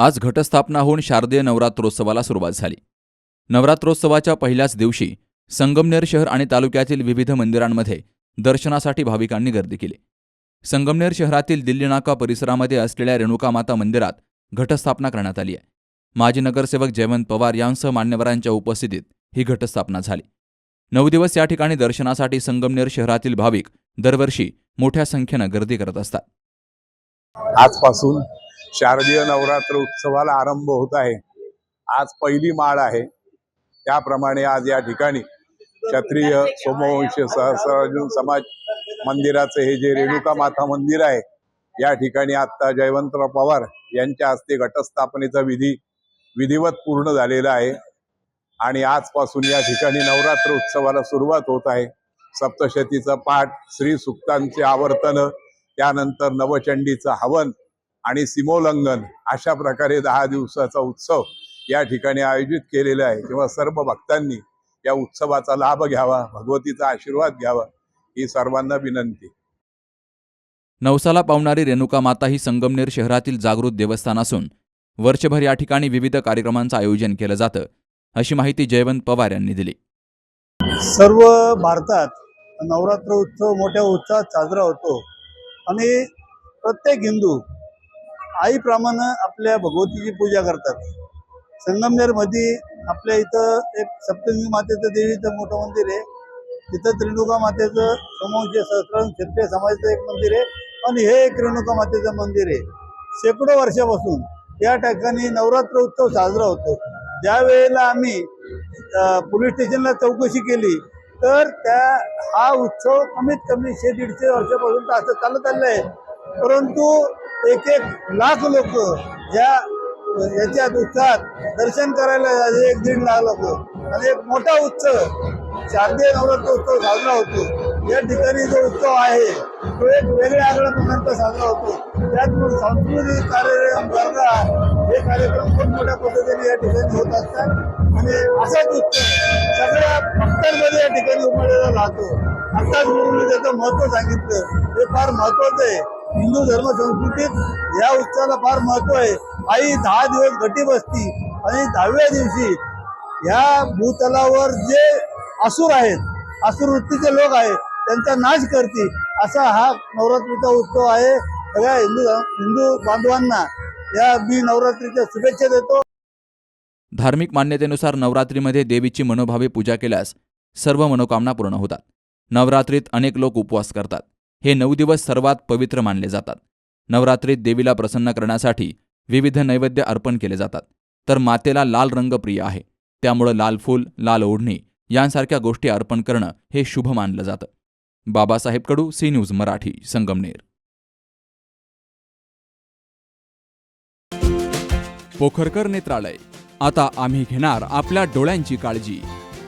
आज घटस्थापना होऊन शारदीय नवरात्रोत्सवाला सुरुवात झाली. नवरात्रोत्सवाच्या पहिल्याच दिवशी संगमनेर शहर आणि तालुक्यातील विविध मंदिरांमध्ये दर्शनासाठी भाविकांनी गर्दी केली. संगमनेर शहरातील दिल्ली नाका परिसरामध्ये असलेल्या रेणुका माता मंदिरात घटस्थापना करण्यात आली आहे. माजी नगरसेवक जयवंत पवार यांसह मान्यवरांच्या उपस्थितीत ही घटस्थापना झाली. नऊ दिवस या ठिकाणी दर्शनासाठी संगमनेर शहरातील भाविक दरवर्षी मोठ्या संख्येनं गर्दी करत असतात. आजपासून शारदीय नवरात्र उत्सवाला आरंभ होत आहे. आज पहिली माळ आहे. त्याप्रमाणे आज या ठिकाणी क्षत्रिय सोमवंश सहस्रार्जुन समाज मंदिराचे हे जे रेणुका माता मंदिर आहे या ठिकाणी आता जयवंतराव पवार यांच्या हस्ते घटस्थापनेचा विधी विधिवत पूर्ण झालेला आहे. आणि आजपासून या ठिकाणी नवरात्र उत्सवाला सुरुवात होत आहे. सप्तशतीचा पाठ श्री सुक्तांचे आवर्तन त्यानंतर नवचंडीचं हवन आणि सीमोल्लंघन अशा प्रकारे दहा दिवसाचा उत्सव या ठिकाणी आयोजित केलेला आहे. तेव्हा सर्व भक्तांनी या उत्सवाचा लाभ घ्यावा भगवतीचा आशीर्वाद घ्यावा ही सर्वांना विनंती. नवसाला पावणारी रेणुका माता ही संगमनेर शहरातील जागृत देवस्थान असून वर्षभर या ठिकाणी विविध कार्यक्रमांचं आयोजन केलं जातं अशी माहिती जयवंत पवार यांनी दिली. सर्व भारतात नवरात्र उत्सव मोठ्या उत्साहात साजरा होतो. आणि प्रत्येक हिंदू आईप्रमाणे आपल्या भगवतीची पूजा करतात. संगमनेरमध्ये आपल्या इथं एक सप्तमी मातेचं देवीचं मोठं मंदिर आहे. तिथं त्रिणुका मातेचं समोरचे सहस्र क्षत्रिय समाजाचं एक मंदिर आहे आणि हे एक रेणुका मातेचं मंदिर आहे. शेकडो वर्षापासून या ठिकाणी नवरात्र उत्सव साजरा होतो. ज्या वेळेला आम्ही पोलीस स्टेशनला चौकशी केली तर त्या हा उत्सव कमीत कमी शे दीडशे वर्षापासून तर असं चालत आलेलं आहे. परंतु एक एक लाख लोक या याच्या उत्साहात दर्शन करायला जाते, एक दीड लाख लोक. आणि एक मोठा उत्सव शारदीय नवरात्र उत्सव साजरा होतो. या ठिकाणी जो उत्सव आहे तो एक वेगळ्या आगळ्या प्रकारचा साजरा होतो. त्यात सांस्कृतिक कार्यक्रम स्पर्धा हे कार्यक्रम खूप मोठ्या पद्धतीने या ठिकाणी होत असतात. आणि असाच उत्सव सगळ्या भक्तांमध्ये या ठिकाणी उमटलेला राहतो. आताच गुरुने त्याचं महत्त्व सांगितलं. हे फार महत्वाचं आहे. हिंदू धर्म संस्कृतीत या उत्सवाला फार महत्त्व आहे. आई दहा दिवस घटी बसती आणि दहाव्या दिवशी ह्या भूतलावर जे असुर आहेत असुर वृत्तीचे लोक आहेत त्यांचा नाश करते. असा हा नवरात्रीचा उत्सव आहे. सगळ्या हिंदू हिंदू बांधवांना या मी नवरात्रीच्या शुभेच्छा देतो. धार्मिक मान्यतेनुसार नवरात्रीमध्ये देवीची मनोभावे पूजा केल्यास सर्व मनोकामना पूर्ण होतात. नवरात्रीत अनेक लोक उपवास करतात. हे नऊ दिवस सर्वात पवित्र मानले जातात. नवरात्रीत देवीला प्रसन्न करण्यासाठी विविध नैवेद्य अर्पण केले जातात. तर मातेला लाल रंग प्रिय आहे. त्यामुळं लाल फूल लाल ओढणी यांसारख्या गोष्टी अर्पण करणं हे शुभ मानलं जातं. Babasaheb Kadu C news Marathi Sangamner. Pokharkar Netralaya. आता आम्ही घेणार आपल्या डोळ्यांची काळजी.